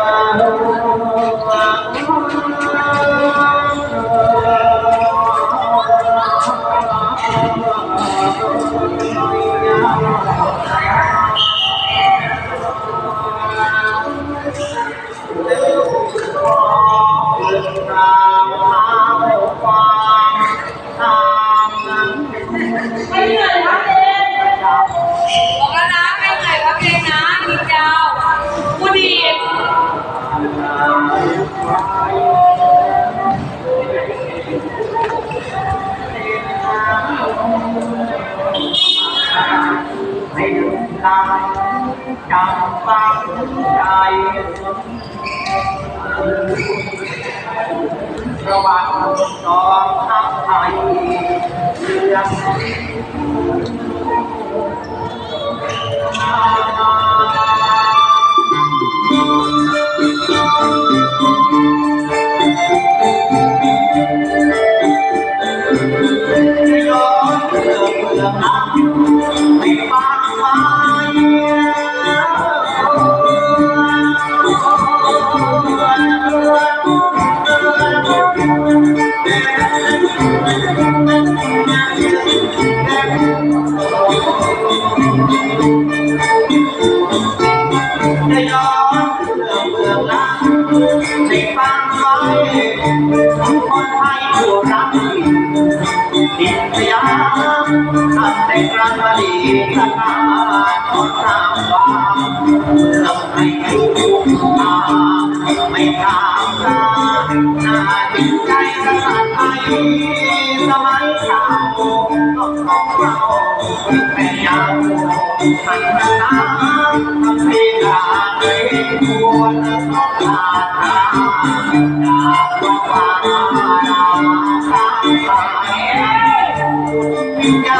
ไให้ลุกลามจำฟั จะย้อนเรื่องเรื่องนั้นให้ฟังไว้คนไทยผู้รักดินสยามทำแต่กลางมาดีสถานของสามวาทำให้ทุกมาไม่ตามตาหน้าดินใจกษัตริย์ไทยสมัยสามโมงต้องของเราแม่ยาว ขันมาตามทำให้กาเร่ควรต้องการหาจากวัดวาดาสาม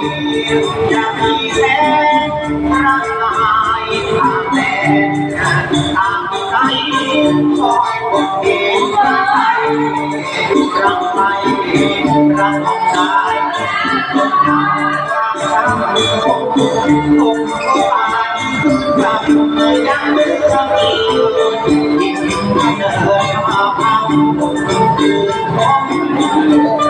ระทรงเห็นอดีตชาติหลวงพ่อญาติไม่แต่ตัวของเราไทยให้บอกไทยตอนนั้นไทยข้ามาเมืองถูกพวกเมืองเป็นเมือคอยคงไม่ได้ก็ไทยวันดวงใจดูผมกาอย่างนี้แท้ผมกาอย่างนี้แท้รักายทางแดนทางใจคอยปกเกณฑ์รักไปรักของ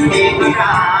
มา